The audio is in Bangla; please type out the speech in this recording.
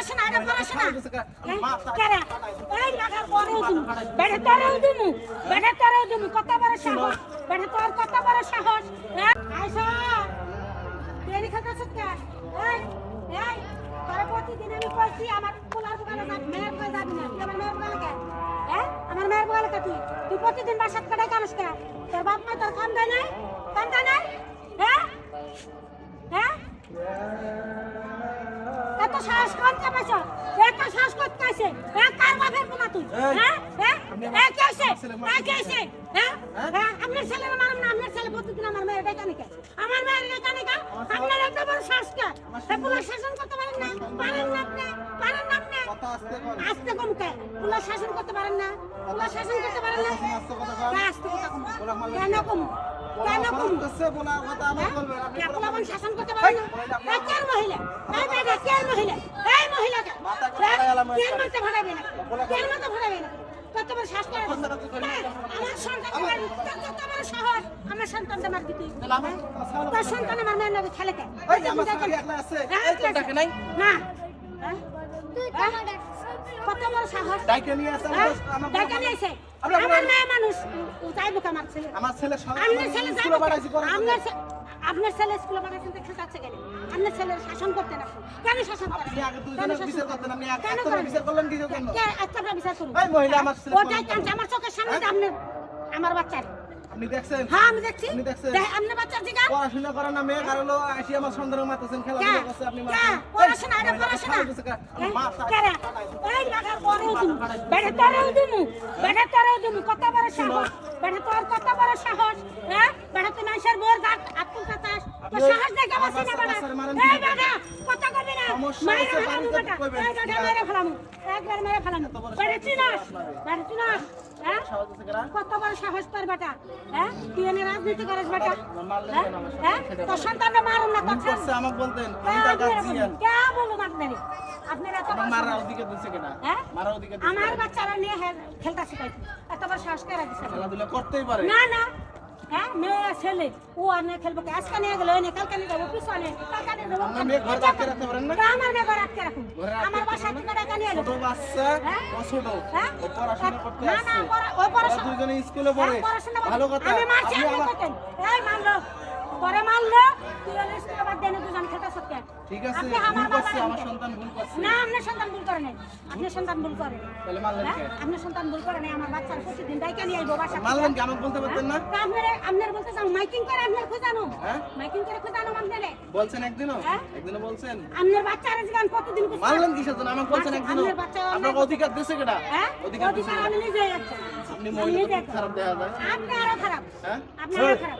পড়াশোনা এটা পড়াশোনা কেরা? এই লাগার পরেও দিমু। বেড়ে তরেও দিমু। বেড়ে তরেও দিমু। কত বড় সাহস? বেড়ে তোর কত বড় সাহস? হ্যাঁ? আয়সা দেরি খাতাছ কে? এই এই তোর প্রতিদিন আমি কইছি আমার পোলার দোকানে যাবি মেয়ের কই যাবি না। তুই আমার মেয়ের বলে কে? হ্যাঁ? আমার মেয়ের বলে কে তুই? তুই প্রতিদিন বাসাত কাটাই কারস কে? তোর বাপ মা তোর কাম দেয় নাই? কাম দেয় নাই? হ্যাঁ? সাহস করতে পারছ এত সাহস করতে পারছে হ্যাঁ কার বাপের পোলা তুই? হ্যাঁ? হ্যাঁ? কে আছে কে আছে হ্যাঁ? হ্যাঁ? আপনার ছেলে মারুন না? আপনার ছেলে প্রতিদিন আমার মেয়ের ডাকানি কে আমার মেয়ের ডাকানি কে আপনার এত বড় সাহস কে? হ্যাঁ শাসন করতে পারেন না? পারেন না আপনি? পারেন না আপনি? আস্তে কম কে? পুলিশ শাসন করতে পারেন না? পুলিশ শাসন করতে পারেন না? আস্তে? কথা কম কেন কম? কেন কম? কে পোলাপন শাসন করতে পারে না। এই কেন মহিলা। এই বেটা কেন মহিলা। এই মহিলাকে কেন মতে ভাড়াবে না। কেন মতে ভাড়াবে না। কত শ্বাস করে? আমার সন্তান আমার কত আমার সন্তান আমার দিতে তোর সন্তান আমার মেয়ের নামে খেলে না। হ্যাঁ? হ্যাঁ? কত বড় সাহস। হ্যাঁ? ডাকা নিয়েছে আমার মেয়ে মানুষ যাইব আমার ছেলে? আমার ছেলে ছেলে করে আপনার আপনার ছেলে স্কুলে পাঠাচ্ছেন দেখতে যাচ্ছে কেন? আপনার ছেলে শাসন করতে না কেন শাসন করেন আপনি কেন শাসন করতেন আপনি কেন করেন? বিচার করলেন কিছু কেন কে বিচার করুন? এই মহিলা আমার ছেলে ওটাই কাজ আমার চোখের সামনে দিয়ে আপনার আমার বাচ্চার আপনি দেখছেন? হ্যাঁ আমি দেখছি। আপনি দেখছেন? দেখ, আপনার বাচ্চার জিগা পড়াশোনা করেন না মেয়ে কারও আসি আমার সন্তানের মাতাছেন কে? করছে আপনি কে? পড়াশোনা, এই, পড়াশোনা। খারাপ হয়েছে কা? এই, লাগার পরেও দিমু। বেড়ে তরেও দিমু। বেড়ে তরেও দিমু। কত বড় সাহস? বেড়ে তোর কত বড় সাহস? হ্যাঁ? বেড়ে তুই মানুষের বউর গাত আত্মুল কাতাস। তোর সাহস দেখে আমার সিনা বেড়া। এই কি? বেটা, কবি না। মাইরে ফেলামু বেটা। এই বেটা, মেরে ফেলামু। একবার মেরে ফেলামু। বেড়ে চিনাস? বেড়ে চিনাস? হ্যাঁ? কত বড় সাহস তোর বেটা? হ্যাঁ? তুই এনে রাজনীতি করিস বেটা? হ্যাঁ? হ্যাঁ? তোর সন্তানটা মারুন না তোর আমাকে বলতেন কে আপনারা বলুন? এত মারা ওদিকে দিচ্ছে কিনা? হ্যাঁ? মারা ওদিকে আমার বাচ্চারা নিয়ে খেলতে শিখাইছি। এত বড় সাহস করে রাখিস খেলাধুলা করতেই পারে। না না। হ্যাঁ মেয়ে ছেলে ও আর না খেলব? আজকে নিয়ে গেলো এনে কালকে নিয়ে যাব পিছনে কালকে নিয়ে যাব? আমার মেয়ে ঘর আটকে রাখুন আমার বাসা থেকে টাকা নিয়ে এলো হ্যাঁ? হ্যাঁ? পড়াশোনা করতে না, না, ও পড়াশোনা- দুজনে স্কুলে পড়ে হ্যাঁ। ভালো কথা আমি মারছি, আপনি আপনি আমার কইতেন। এই মারলো। পরে মারলো, তুই হলে স্কুলে বাদ দিয়ে এনে দুজন খেতে সত্যি। ঠিক আছে আমার করছে আমার সন্তান ভুল করছে না, আপনার সন্তান ভুল করে নাই। আপনার সন্তান ভুল করে। তাহলে মারলেন হ্যাঁ? কে আপনার সন্তান ভুল করে নাই, আমার বাচ্চার প্রতিদিন ডাইকা নিয়ে আইবো বাসা থেকে। মারলেন কি আমাকে বলতে পারতেন না আপনারে- আপনার বলতে চান, মাইকিং করে আপনার খোঁজানো। হ্যাঁ? মাইকিং করে খোঁজানো আপনারে। বলছেন একদিনও হ্যাঁ? একদিনও বলছেন আপনার বাচ্চারা যেখান প্রতিদিন খুঁজছে। মারলেন কিসের জন্য আমাকে বলছেন একদিনও আপনার অধিকার দিছে হ্যাঁ? অধিকার দিছে? আমি নিজেই আপনি মহিলা নিজে। খারাপ দেখা যায় আপনি আরও খারাপ হ্যাঁ আপনি আরও খারাপ আপনি আরও খারাপ